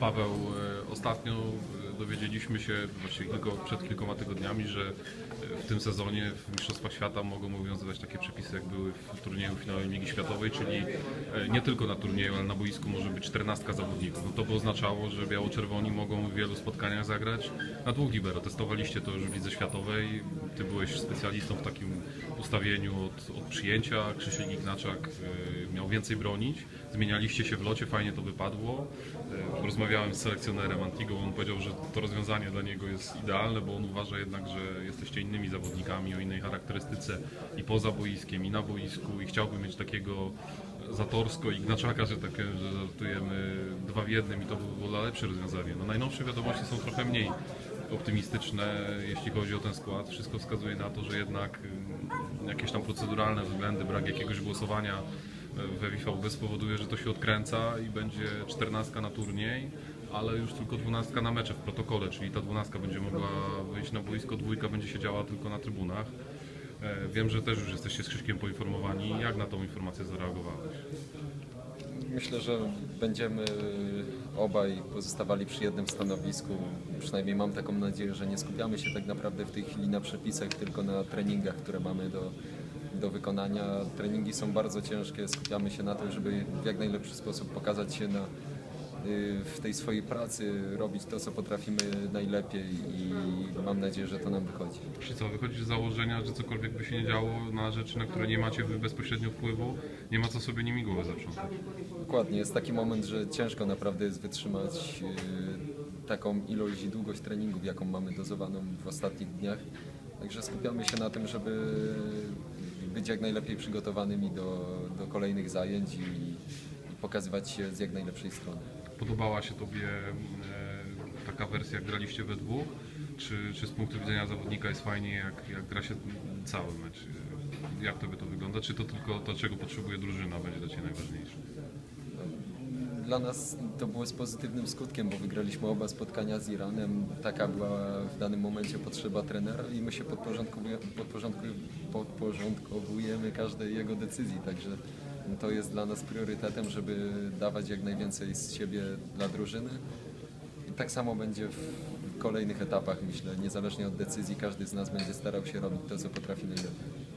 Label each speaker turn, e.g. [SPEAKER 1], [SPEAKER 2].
[SPEAKER 1] Paweł, e, ostatnio e, dowiedzieliśmy się, właściwie tylko przed kilkoma tygodniami, że e, w tym sezonie w Mistrzostwach Świata mogą obowiązywać takie przepisy, jak były w turnieju finałowym Ligi Światowej, czyli nie tylko na turnieju, ale na boisku może być 14 zawodników. No to by oznaczało, że biało-czerwoni mogą w wielu spotkaniach zagrać na dwóch libero. Testowaliście to już w Lidze Światowej, ty byłeś specjalistą w takim ustawieniu od, od przyjęcia, Krzysiek Ignaczak miał więcej bronić, zmienialiście się w locie, fajnie to wypadło. Rozmawiałem z selekcjonerem Antigo, on powiedział, że to rozwiązanie dla niego jest idealne, bo on uważa jednak, że jesteście innymi zawodnikami o innej charakterystyce i poza boiskiem, i na boisku i chciałby mieć takiego Zatorsko i Ignaczaka, że takie, że żartujemy dwa w jednym i to by było lepsze rozwiązanie. No najnowsze wiadomości są trochę mniej optymistyczne, jeśli chodzi o ten skład. Wszystko wskazuje na to, że jednak y, jakieś tam proceduralne względy, brak jakiegoś głosowania y, we WVB spowoduje, że to się odkręca i będzie 14 na turniej, ale już tylko 12 na mecze w protokole, czyli ta 12 będzie mogła wyjść na boisko, dwójka będzie siedziała tylko na trybunach. E, Wiem, że też już jesteście z Krzyśkiem poinformowani. Jak na tą informację zareagowałeś?
[SPEAKER 2] Myślę, że będziemy obaj pozostawali przy jednym stanowisku. Przynajmniej mam taką nadzieję, że nie skupiamy się tak naprawdę w tej chwili na przepisach, tylko na treningach, które mamy do, do wykonania. Treningi są bardzo ciężkie, skupiamy się na tym, żeby w jak najlepszy sposób pokazać się na, y, w tej swojej pracy, robić to, co potrafimy najlepiej i mam nadzieję, że to nam wychodzi.
[SPEAKER 1] Czyli co, wychodzisz z założenia, że cokolwiek by się nie działo na rzeczy, na które nie macie wy bezpośrednio wpływu, nie ma co sobie nimi głowę zaprzątać.
[SPEAKER 2] Dokładnie, jest taki moment, że ciężko naprawdę jest wytrzymać yy, taką ilość i długość treningów, jaką mamy dozowaną w ostatnich dniach. Także skupiamy się na tym, żeby być jak najlepiej przygotowanymi do, do kolejnych zajęć i, i pokazywać się z jak najlepszej strony.
[SPEAKER 1] Podobała się Tobie e, taka wersja, jak graliście we dwóch? Czy, czy z punktu widzenia zawodnika jest fajnie, jak, jak gra się cały mecz? Jak Tobie to wygląda? Czy to tylko to, czego potrzebuje drużyna, będzie dla Ciebie najważniejsze?
[SPEAKER 2] Dla nas to było z pozytywnym skutkiem, bo wygraliśmy oba spotkania z Iranem. Taka była w danym momencie potrzeba trenera i my się podporządkowujemy, każdej jego decyzji. Także to jest dla nas priorytetem, żeby dawać jak najwięcej z siebie dla drużyny. I tak samo będzie w kolejnych etapach, myślę. Niezależnie od decyzji, każdy z nas będzie starał się robić to, co potrafi najlepiej.